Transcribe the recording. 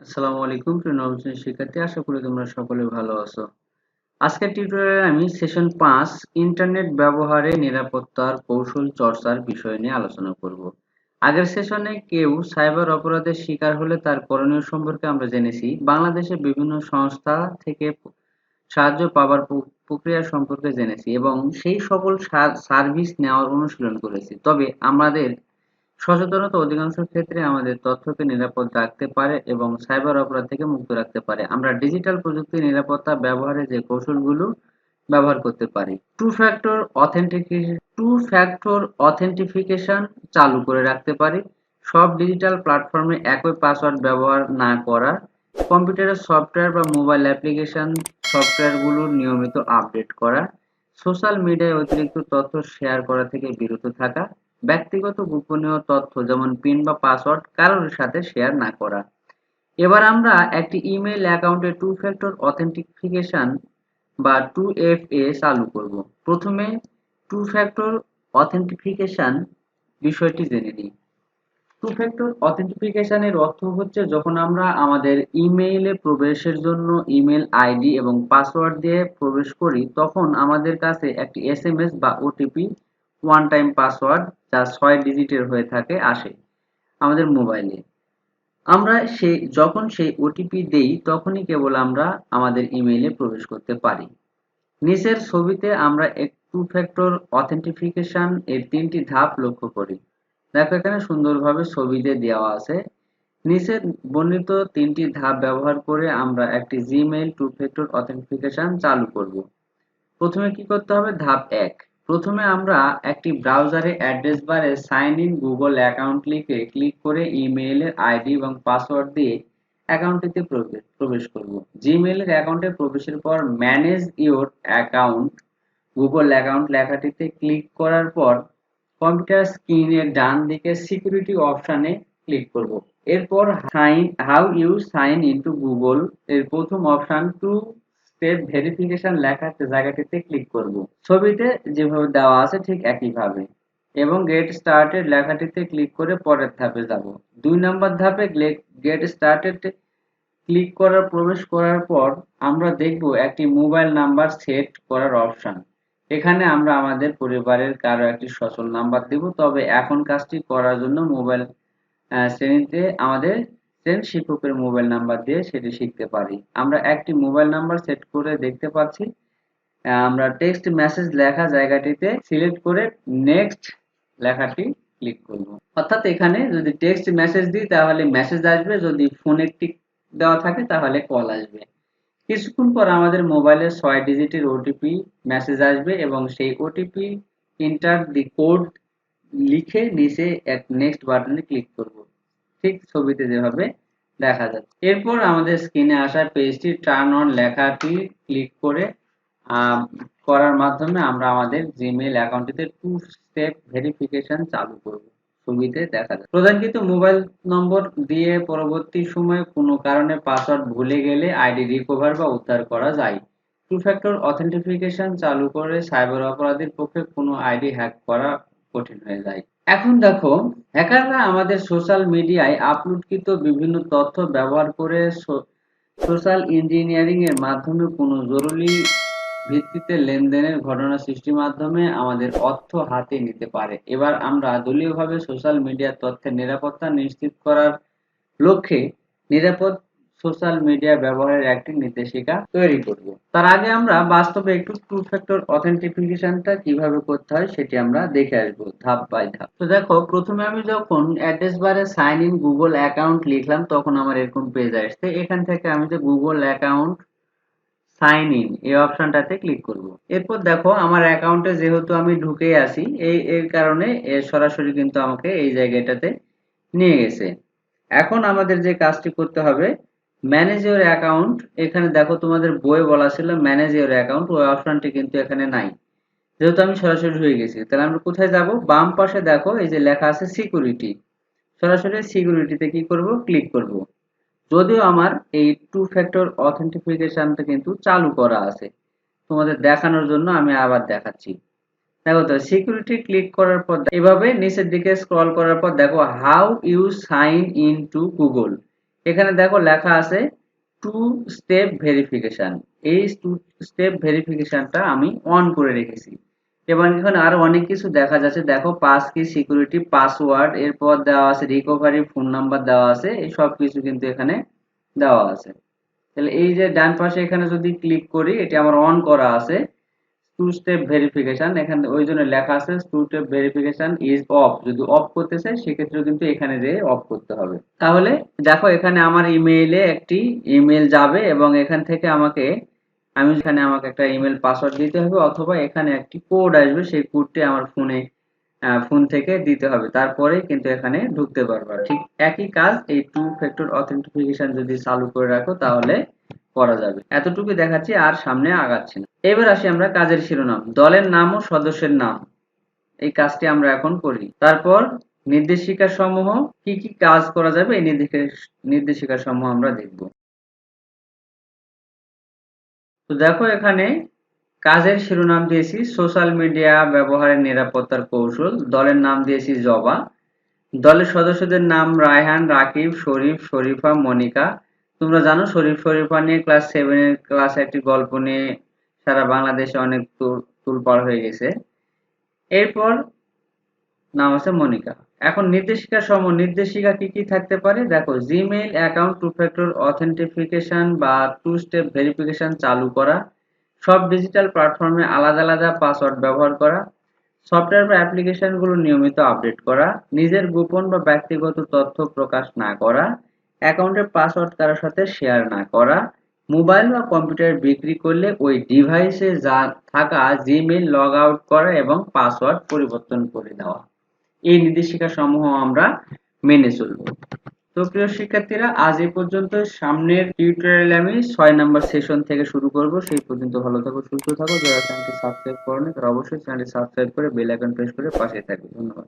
আসসালামু আলাইকুম, প্রিয় নবম শিক্ষার্থী। আশা করি তোমরা সকলে ভালো আছো। আজকের টিউটোরিয়ালে আমি সেশন পাঁচ ইন্টারনেট ব্যবহারে নিরাপত্তার কৌশল চর্চার বিষয় নিয়ে আলোচনা করব। আগের সেশনে কেউ সাইবার অপরাধের শিকার হলে তার করণীয় সম্পর্কে আমরা জেনেছি। বাংলাদেশে বিভিন্ন সংস্থা থেকে সাহায্য পাবার প্রক্রিয়া সম্পর্কে জেনেছি এবং সেই সকল সার্ভিস নেওয়ার অনুশীলন করেছি। তবে আমাদের সচেতনতা অধিকাংশ ক্ষেত্রে আমাদের তথ্যকে নিরাপদ রাখতে পারে এবং সাইবার অপরাধ থেকে মুক্ত রাখতে পারে। আমরা ডিজিটাল প্রযুক্তি নিরাপত্তা ব্যবহারে যে কৌশলগুলো ব্যবহার করতে পারি two factor authentication two factor authentication চালু করে রাখতে পারি। সব ডিজিটাল প্ল্যাটফর্মে একই পাসওয়ার্ড ব্যবহার না করা কম্পিউটারের সফটওয়্যার বা মোবাইল অ্যাপ্লিকেশন সফটওয়্যারগুলোর নিয়মিত আপডেট করা, সোশ্যাল মিডিয়ায় অতিরিক্ত তথ্য শেয়ার করা থেকে বিরত থাকা ব্যক্তিগত গোপনীয় তথ্য, যেমন পিন বা পাসওয়ার্ড কারোর সাথে শেয়ার না করা। এবার আমরা একটি ইমেল অ্যাকাউন্টে টু ফ্যাক্টর অথেন্টিফিকেশন বা টু এফ এ চালু করব। প্রথমে টু ফ্যাক্টর অথেন্টিফিকেশন বিষয়টি জেনে নিই। টু ফ্যাক্টর অথেন্টিফিকেশনের অর্থ হচ্ছে যখন আমরা আমাদের ইমেইলে প্রবেশের জন্য ইমেল আইডি এবং পাসওয়ার্ড দিয়ে প্রবেশ করি, তখন আমাদের কাছে একটি এসএমএস বা ওটিপি ওয়ান টাইম পাসওয়ার্ড যা ছয় ডিজিটের হয়ে থাকে, আসে আমাদের মোবাইলে আমরা সেই যখন সেই ওটিপি দেই, তখনই কেবল আমরা আমাদের ইমেইলে প্রবেশ করতে পারি। নিচের ছবিতে আমরা এক টু ফ্যাক্টর অথেন্টিফিকেশন এর তিনটি ধাপ লক্ষ্য করি। দেখো এখানে সুন্দরভাবে ছবিতে দেওয়া আছে। নিচের বর্ণিত তিনটি ধাপ ব্যবহার করে আমরা একটি জিমেইল টু ফ্যাক্টর অথেন্টিফিকেশন চালু করব। প্রথমে কি করতে হবে? ধাপ এক। প্রথমে আমরা একটি ব্রাউজারে অ্যাড্রেস বারে সাইন ইন গুগল অ্যাকাউন্ট লিখে ক্লিক করে ইমেইলের আইডি এবং পাসওয়ার্ড দিয়ে অ্যাকাউন্টটিতে প্রবেশ করব। জিমেইলের অ্যাকাউন্টে প্রবেশের পর manage your account Google account লেখাটিতে click করার পর কম্পিউটার স্ক্রিনের ডান দিকে সিকিউরিটি অপশানে ক্লিক করব। এরপর sign, how you sign into Google এর প্রথম অপশান টু স্টেপ ভেরিফিকেশন লেখা জায়গাটিতে ক্লিক করব। ছবিতে যেভাবে দেওয়া আছে ঠিক একইভাবে। এবং গেট স্টার্টেড লেখাটিতে ক্লিক করে পরের ধাপে যাব। দুই নম্বর ধাপে গেট স্টার্টেড ক্লিক করার, প্রবেশ করার পর আমরা দেখব একটি মোবাইল নাম্বার সেট করার অপশন এখানে আমরা আমাদের পরিবারের কারও একটি সচল নাম্বার দেব। তবে এখন কাজটি করার জন্য মোবাইল শ্রেণীতে আমাদের সেম শিক্ষকের মোবাইল নাম্বার দিয়ে সেটি শিখতে পারি। আমরা একটি মোবাইল নাম্বার সেট করে দেখতে পাচ্ছি। আমরা টেক্সট মেসেজ লেখা জায়গাটিতে সিলেক্ট করে নেক্সট লেখাটি ক্লিক করব। অর্থাৎ এখানে যদি টেক্সট মেসেজ দিই, তাহলে মেসেজ আসবে। যদি ফোনে টিক দেওয়া থাকে, তাহলে কল আসবে। কিছুক্ষণ পর আমাদের মোবাইলে ছয় ডিজিটের ওটিপি মেসেজ আসবে এবং সেই ওটিপি ইন্টার দি কোড লিখে নিচে এক নেক্সট বাটনে ক্লিক করব। ঠিক ছবিতে যেভাবে দেখা যাচ্ছে। এরপর আমাদের স্ক্রিনে আসা পেজটি টার্ন অন লেখাটি ক্লিক করে করার মাধ্যমে আমরা আমাদের জিমেইল অ্যাকাউন্টটিতে টু স্টেপ ভেরিফিকেশন চালু করব। ছবিতে দেখা যায় প্রদানকৃত মোবাইল নম্বর দিয়ে পরবর্তী সময়ে কোনো কারণে পাসওয়ার্ড ভুলে গেলে আইডি রিকভার বা উদ্ধার করা যায়। টু ফ্যাক্টর অথেন্টিফিকেশন চালু করে সাইবার অপরাধীর পক্ষে কোনো আইডি হ্যাক করা কঠিন হয়ে যায়। এখন দেখো হ্যাকাররা আমাদের সোশ্যাল মিডিয়ায় আপলোডকৃত বিভিন্ন তথ্য ব্যবহার করে সোশ্যাল ইঞ্জিনিয়ারিং এর মাধ্যমে কোনো জরুরি ভিত্তিতে লেনদেনের ঘটনা সৃষ্টির মাধ্যমে আমাদের অর্থ হাতে নিতে পারে। এবার আমরা দলীয়ভাবে সোশ্যাল মিডিয়ার তথ্যের নিরাপত্তা নিশ্চিত করার লক্ষ্যে নিরাপদ সোশ্যাল মিডিয়া ব্যবহারের একটি নির্দেশিকা তৈরি করব। তার আগে আমরা বাস্তবে একটু টু ফ্যাক্টর অথেন্টিফিকেশনটা কীভাবে করতে হয় সেটি আমরা দেখে আসব ধাপ বাই ধাপ। তো দেখো, প্রথমে আমি যখন অ্যাড্রেস বারে সাইন ইন গুগল অ্যাকাউন্ট লিখলাম, তখন আমার এরকম পেজ আসছে। এখান থেকে আমি যে গুগল অ্যাকাউন্ট সাইন ইন এই অপশনটাতে ক্লিক করব। এরপর দেখো, আমার অ্যাকাউন্টে যেহেতু আমি ঢুকে আসি এই এর কারণে সরাসরি কিন্তু আমাকে এই জায়গাটাতে নিয়ে গেছে। এখন আমাদের যে কাজটি করতে হবে ম্যানেজ ইউর অ্যাকাউন্ট এখানে দেখো তোমাদের বইয়ে বলা ছিল ম্যানেজ ইউর অ্যাকাউন্ট ওই অপশনটি কিন্তু এখানে নাই। যেহেতু আমি সরাসরি হয়ে গেছি, তাহলে আমরা কোথায় যাব? বাম পাশে দেখো, এই যে লেখা আছে সিকিউরিটি সরাসরি সিকিউরিটিতে কি করব? ক্লিক করব। যদিও আমার এই টু ফ্যাক্টর অথেন্টিফিকেশনটা কিন্তু চালু করা আছে। তোমাদের দেখানোর জন্য আমি আবার দেখাচ্ছি। দেখো তো সিকিউরিটি ক্লিক করার পর, এভাবে নিচের দিকে স্ক্রল করার পর দেখো how you sign in to Google এখানে দেখো লেখা আছে টু স্টেপ ভেরিফিকেশন এই টু স্টেপ ভেরিফিকেশনটা আমি অন করে রেখেছি। এবং এখানে আরও অনেক কিছু দেখা যাচ্ছে। দেখো পাস কি সিকিউরিটি পাসওয়ার্ড এরপর দেওয়া আছে রিকভারি ফোন নাম্বার দেওয়া আছে। এই সব কিছু কিন্তু এখানে দেওয়া আছে। তাহলে এই যে ডান পাশে এখানে যদি ক্লিক করি, এটি আমার অন করা আছে। টু স্টেপ ভেরিফিকেশন এখানে ওই জন্য লেখা আছে two step verification is off যদি অফ করতে চাই সেক্ষেত্রে কিন্তু এখানে যে অফ করতে হবে। তাহলে দেখো এখানে আমার ইমেইলে একটি ইমেল যাবে এবং এখান থেকে আমাকে, আমি এখানে আমাকে একটা ইমেল পাসওয়ার্ড দিতে হবে অথবা এখানে একটি কোড আসবে, সেই কোডটি আমার ফোনে ফোন থেকে দিতে হবে। তারপরে কিন্তু এখানে ঢুকতে পারবা। ঠিক একই কাজ, এই টু ফ্যাক্টর অথেন্টিফিকেশন যদি চালু করে রাখো, তাহলে করা যাবে। এতটুকু দেখাচ্ছি, আর সামনে আগাচ্ছি না। এবার আসি আমরা কাজের শিরোনাম। দলের নাম ও সদস্যের নাম। এই কাজটি আমরা এখন করি। তারপর নির্দেশিকা সমূহ কি কি কাজ করা যাবে, এই নির্দেশিকা সমূহ আমরা দেখব। তো দেখো এখানে কাজের শিরোনাম দিয়েছি, সোশ্যাল মিডিয়া ব্যবহারের নিরাপত্তার কৌশল। দলের নাম দিয়েছি জবা। দলের সদস্যদের নাম রায়হান, রাকিব, শরীফ, শরীফা, মনিকা। তোমরা জানো শরীফ, শরীফা নিয়ে ক্লাস সেভেনের ক্লাস একটি গল্প নিয়ে সারা বাংলাদেশে অনেক তুলপাড় হয়ে গেছে। এরপর নাম আছে মনিকা। এখন নির্দেশিকা সম, নির্দেশিকা কি কি থাকতে পারে? দেখো Gmail account two factor authentication বা টু স্টেপ ভেরিফিকেশন চালু করা। সব ডিজিটাল প্ল্যাটফর্মে আলাদা আলাদা পাসওয়ার্ড ব্যবহার করা। সফটওয়্যার বা অ্যাপ্লিকেশনগুলো নিয়মিত আপডেট করা। নিজের গোপন বা ব্যক্তিগত তথ্য প্রকাশ না করা। অ্যাকাউন্টের পাসওয়ার্ড কারোর সাথে শেয়ার না করা। মোবাইল বা কম্পিউটার বিক্রি করলে ওই ডিভাইসে যা থাকা জিমেইল লগ আউট করা এবং পাসওয়ার্ড পরিবর্তন করে দেওয়া। এই নির্দেশিকা সমূহ আমরা মেনে চলব। তো প্রিয় শিক্ষার্থীরা, আজ এই পর্যন্ত। সামনের টিউটোরিয়ালে আমি ছয় নাম্বার সেশন থেকে শুরু করব। সেই পর্যন্ত ভালো থাকো, সুস্থ থাকো। যারা চ্যানেলটি সাবস্ক্রাইব করেনি, তারা অবশ্যই চ্যানেলটি সাবস্ক্রাইব করে বেল আইকন প্রেস করে পাশে থাকবে। ধন্যবাদ।